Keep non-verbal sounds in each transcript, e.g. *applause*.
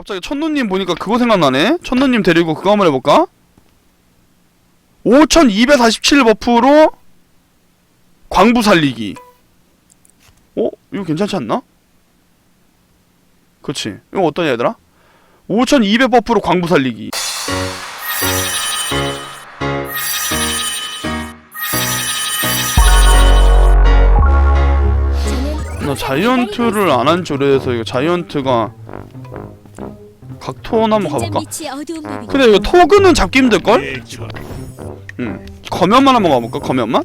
갑자기 천누님 보니까 그거 생각나네. 천누님 데리고 그거 한번 해볼까? 5247 버프로 광부 살리기. 어? 이거 괜찮지 않나? 그치. 이거 어떠냐, 얘들아? 5200 버프로 광부 살리기. 나 자이언트를 안한지 오래돼서 이거 자이언트가 각톤 한번 가볼까? 근데 이거 토그는 잡기 힘들걸? 응 거면만 한번 가볼까? 거면만?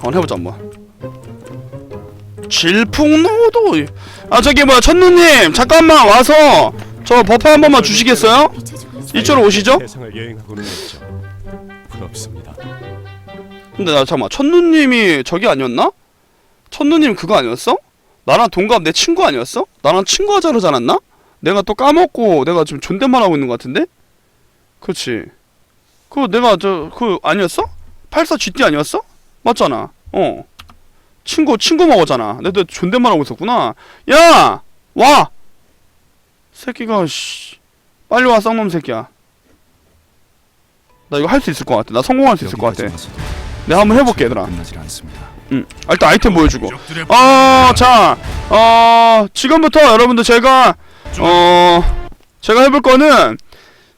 한번 해보자 한번 질풍노도 아 저기 뭐야 천누님 잠깐만 와서 저 버프 한 번만 주시겠어요? 이쪽으로 오시죠? 세상을 여행하고는 있죠. 부럽습니다. 근데 나 잠깐만 천누님이 저기 아니었나? 천누님 그거 아니었어? 나랑 동갑 내 친구 아니었어? 나랑 친구 하자 그러지 않았나? 내가 또 까먹고 내가 지금 존댓말 하고 있는 것 같은데? 그렇지 그거 내가 저 그 아니었어? 84 GT 아니었어? 맞잖아 어 친구 친구 먹었잖아 내가 존댓말 하고 있었구나 야! 와! 새끼가 씨 빨리 와 쌍놈 새끼야 나 이거 할 수 있을 것 같아 나 성공할 수 있을 것 같아 내가 한번 해볼게 얘들아. 아, 일단 아이템 보여주고. 어, 자, 어, 지금부터 여러분들 제가, 어, 제가 해볼 거는,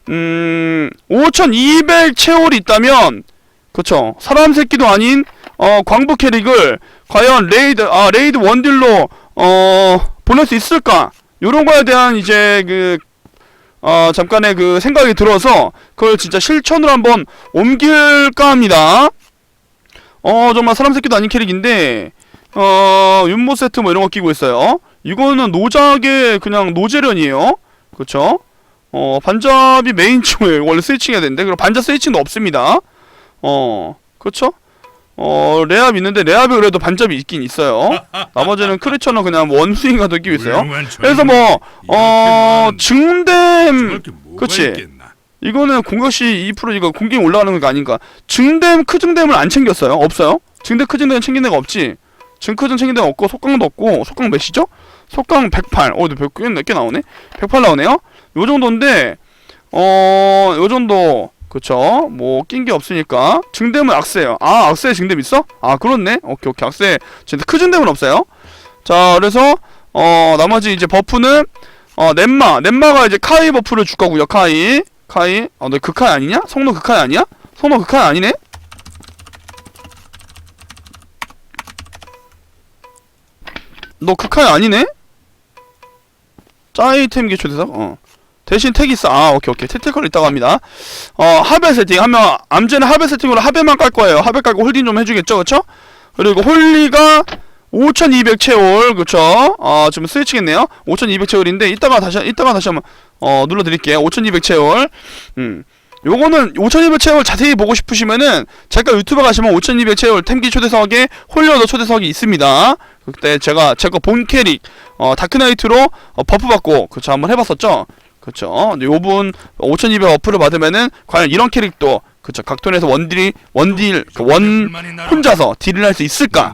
음, 5200 채올이 있다면, 그쵸. 사람 새끼도 아닌, 어, 광부 캐릭을, 과연 레이드, 아, 레이드 원딜로, 어, 보낼 수 있을까? 요런 거에 대한 이제 그, 어, 잠깐의 그 생각이 들어서, 그걸 진짜 실천으로 한번 옮길까 합니다. 어 정말 사람 새끼도 아닌 캐릭인데 어 윤모 세트 뭐 이런 거 끼고 있어요. 이거는 노작의 그냥 노재련이에요. 그쵸? 어 반잡이 메인 층을 *laughs* 원래 스위칭해야 되는데 그리고 반잡 스위칭도 없습니다. 어 그쵸? 어 레압 있는데 레압이 그래도 반잡이 있긴 있어요. *laughs* 나머지는 크리처는 그냥 원스윙 가도 끼고 있어요. 그래서 뭐어 증댐 그치? 이거는 공격시 2% 이거 공격이 올라가는 거 아닌가? 증댐 크증댐을 안 챙겼어요? 없어요? 증댐 크증댐 챙긴 데가 없지? 증크증 챙긴 데가 없고 속강도 없고 속강 몇이죠? 속강 108 어, 근데 100, 몇개 나오네? 108 나오네요? 요 정도인데 어... 요 정도 그쵸? 뭐 낀 게 없으니까 증댐은 악세요 아 악세 증댐 있어? 아 그렇네 오케이 오케이 악세 진짜 크증댐은 없어요 자 그래서 어 나머지 이제 버프는 어 넷마 넷마가 이제 카이 버프를 줄 거고요 카이 카이 어너 극카이 아니냐? 성노 극카이 아니야? 성노 극카이 아니네? 너 극카이 아니네? 짜이템 개초대사? 어 대신 택 있어. 아 오케이 오케이. 택티컬 있다고 합니다. 어 하베 세팅 하면 암제는 하베 세팅으로 하베만 깔 거예요. 하베 깔고 홀딩 좀 해주겠죠? 그쵸? 그리고 홀리가 5200 채올 그쵸? 어 지금 스위치겠네요. 5200 채올인데 이따가 다시 이따가 다시 한번 어 눌러드릴게요. 5200 채올 음. 요거는 5200 채올 자세히 보고 싶으시면은 제가 유튜브 가시면 5200 채올 템기 초대석에 홀려도 초대석이 있습니다. 그때 제가 제거 본 캐릭 어 다크나이트로 어, 버프 받고 그쵸? 한번 해봤었죠 근데 요분 5200 어플을 받으면은 과연 이런 캐릭도 그쵸 각톤에서 원딜이 원딜 그원 혼자서 딜을 할 수 있을까?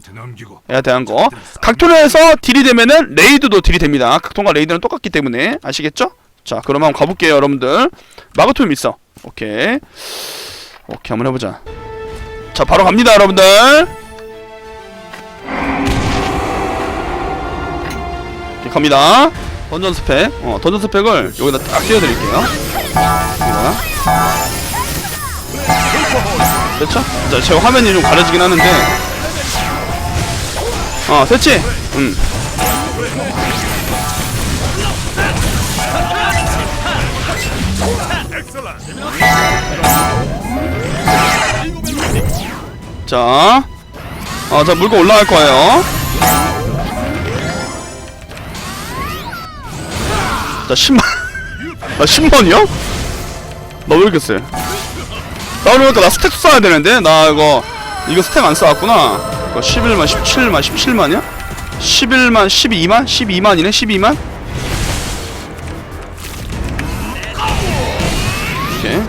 에 대한 거. 각톤에서 딜이 되면은 레이드도 딜이 됩니다. 각톤과 레이드는 똑같기 때문에. 아시겠죠? 자 그럼 한번 가볼게요 여러분들. 마그툼 있어 오케이. 오케이 한번 해보자. 자 바로 갑니다 여러분들. 오케이 갑니다 던전 스펙 어 던전 스펙을 여기다 딱 띄워드릴게요 여기다 됐죠? 자, 제 화면이 좀 가려지긴 하는데 어 됐지? 음 자, 어, 자 물고 올라갈 거예요. 자 10만 아 10만이요? 나 왜 이렇게 세? 나 그러니까 나 스택 써야 되는데? 나 이거 이거 스택 안 써왔구나 그러니까 11만 17만 17만이야? 11만 12만? 12만이네 12만? 오케이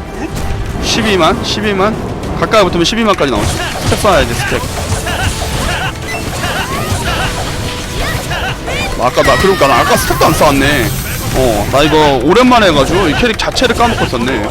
12만 12만 가까이 붙으면 12만까지 나오지 스택 써야지 스택 뭐 아까 나 그러니까 나 아까 스택도 안 써왔네 어 나 이거 오랜만에 해가지고 이 캐릭 자체를 까먹고 있었네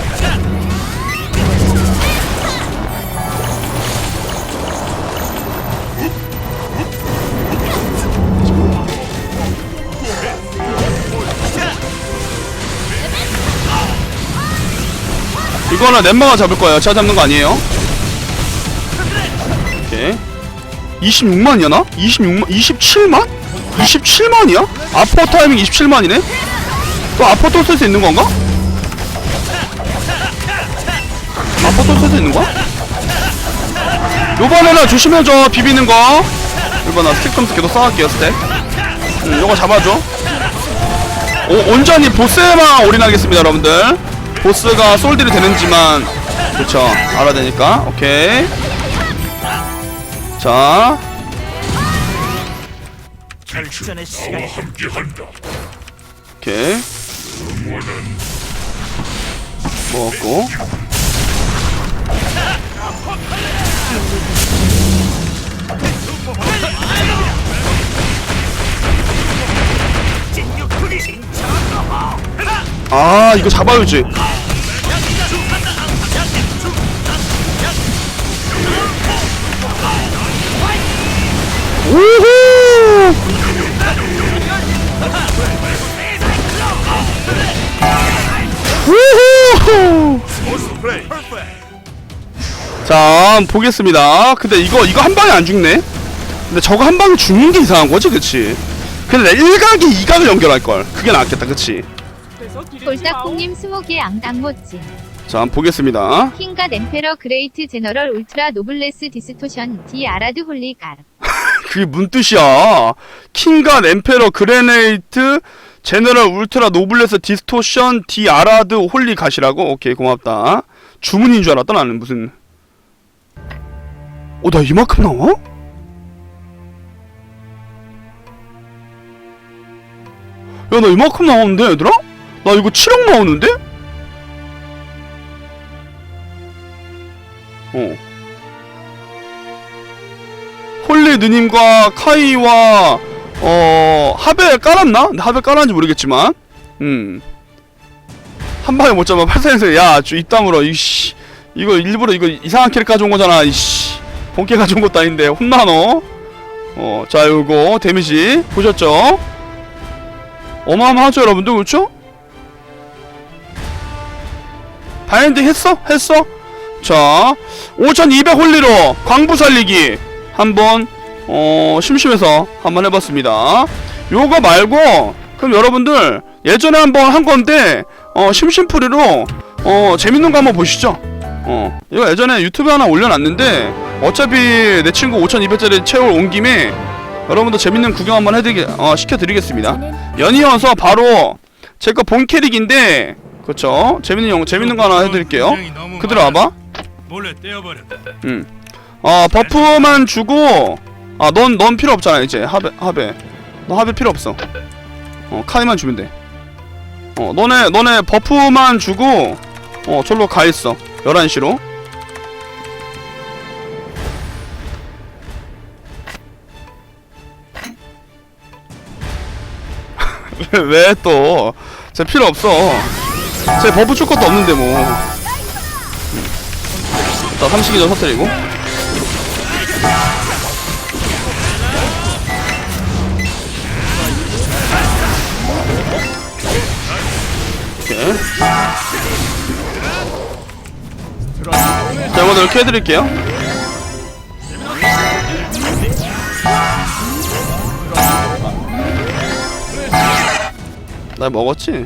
이거는 넷마가 잡을 거예요. 제가 잡는 거 아니에요. 오케이. 26만이야 나? 26만? 27만? 27만이야? 아포 타이밍 27만이네? 또 아포 또쓸수 있는 건가? 아포 또쓸수 있는 거야? 요번에는 조심해줘 비비는 거. 이번 나 스택 점수 계속 쌓을게요 스택. 음 요거 잡아줘. 오, 온전히 보스에만 올인하겠습니다 여러분들. 보스가 솔딜이 되는지만. 그쵸 알아야 되니까. 오케이. 자. 오케이 먹었고. 아 이거 잡아야지. 우후 자 보겠습니다. 근데 이거 이거 한 방에 안 죽네? 근데 저거 한 방에 죽는 게 이상한 거지 그치? 근데 1각이 2각을 연결할 걸. 그게 낫겠다 그치? 볼따콩님 20개 앙당 모찌. 자 한번 보겠습니다. 킹갓 엠페러 그레이트 제너럴 울트라 노블레스 디스토션 디 아라드 홀리갈. *laughs* 그게 문 뜻이야? 킹갓 엠페러 그레네이트 제너럴 울트라 노블레스 디스토션 디 아라드 홀리 갓이라고? 오케이 고맙다. 주문인 줄 알았다 나는 무슨 어 나 이만큼 나와? 야 나 이만큼 나오는데 얘들아? 나 이거 7억 나오는데? 어 홀리 누님과 카이와 어 하벨 깔았나? 하벨 깔았는지 모르겠지만 음. 한 방에 못 잡아 팔사에서 야, 저 이땅으로 이씨. 이거 일부러 이거 이상한 캐릭 가져온 거잖아. 이씨. 본캐 가져온 것도 아닌데 혼나 너. 어, 자, 요거 데미지 보셨죠? 어마어마하죠, 여러분들. 그렇죠? 바인드 했어? 했어? 자, 5200 홀리로 광부 살리기 한번 어 심심해서 한번 해봤습니다. 요거 말고 그럼 여러분들 예전에 한번 한 건데 어 심심풀이로 어 재밌는 거 한번 보시죠. 어 이거 예전에 유튜브 하나 올려놨는데 어차피 내 친구 5,200짜리 채울 온 김에 여러분들 재밌는 구경 한번 해드리 어 시켜드리겠습니다. 연이어서 바로 제 거 본 캐릭인데 그쵸 재밌는 영 재밌는 거 하나 해드릴게요. 그대로 와봐. 몰래 떼어버렸다. 응. 어 버프만 주고 아넌넌 필요 없잖아 이제 하베 하베 너 하베 필요 없어. 어 카이만 주면 돼. 어 너네 너네 버프만 주고 어 절로 가 있어 11시로. *laughs* 왜 또? 제 필요 없어. 제 버프 줄 것도 없는데 뭐. 자, 32점 터뜨리고. 오케이. 자, 이거 이렇게 해드릴게요. 나 먹었지?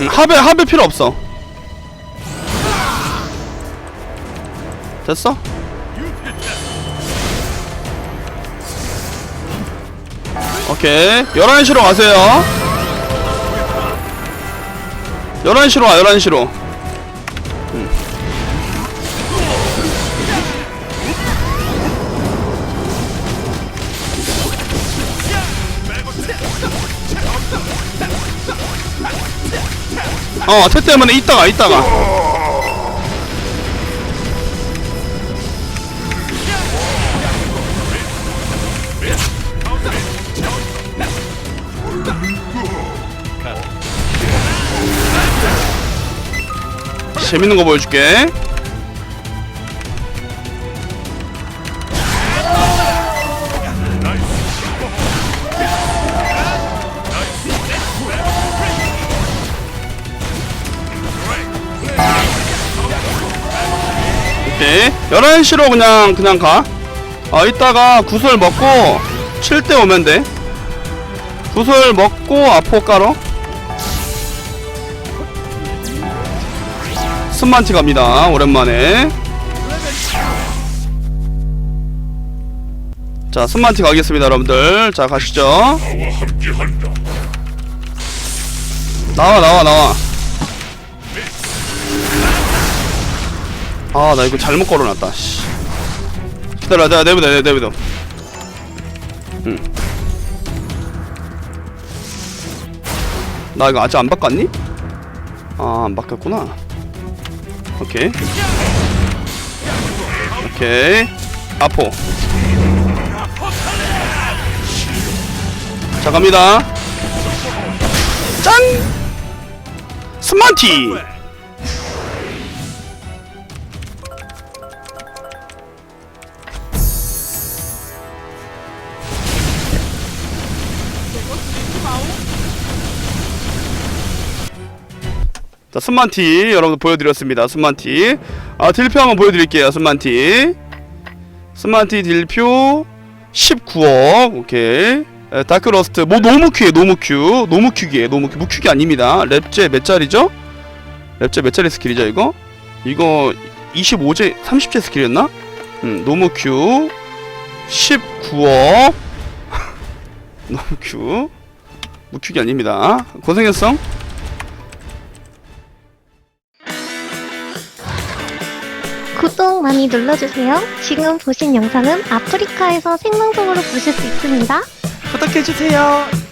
응, 합에 합에 필요 없어. 됐어? 오케이 11시로 가세요 11시로 와 11시로 어, 태 때문에 이따가, 이따가. 재밌는 거 보여줄게. 오케이 11시로 그냥 그냥 가. 아, 이따가 구슬 먹고 7대 오면 돼. 구슬 먹고 아포 깔어. 스만티 갑니다. 오랜만에. 자 스만티 가겠습니다 여러분들. 자 가시죠. 나와 나와 나와 아 나 이거 잘못 걸어놨다. 씨. 기다려 내가 내보내 내가 내보내 응나 이거 아직 안 바꿨니? 아 안 바꿨구나. 오케이. 오케이. 아포. 자 갑니다. 짠 스만티 자, 스만티 여러분들 보여드렸습니다. 스만티. 아, 딜표 한번 보여드릴게요. 스만티. 스만티 딜표 19억. 오케이. 에, 다크러스트. 뭐 너무 큐에 너무 큐. 너무 큐기에 너무 큐. 무큐기 아닙니다. 랩제 몇 짜리죠? 랩제 몇 짜리 스킬이죠, 이거? 이거 25제 30제 스킬이었나? 음, 너무 큐. 19억. 너무 큐. 무큐기 아닙니다. 고생했어. 많이 눌러주세요. 지금 보신 영상은 아프리카에서 생방송으로 보실 수 있습니다. 부탁해주세요.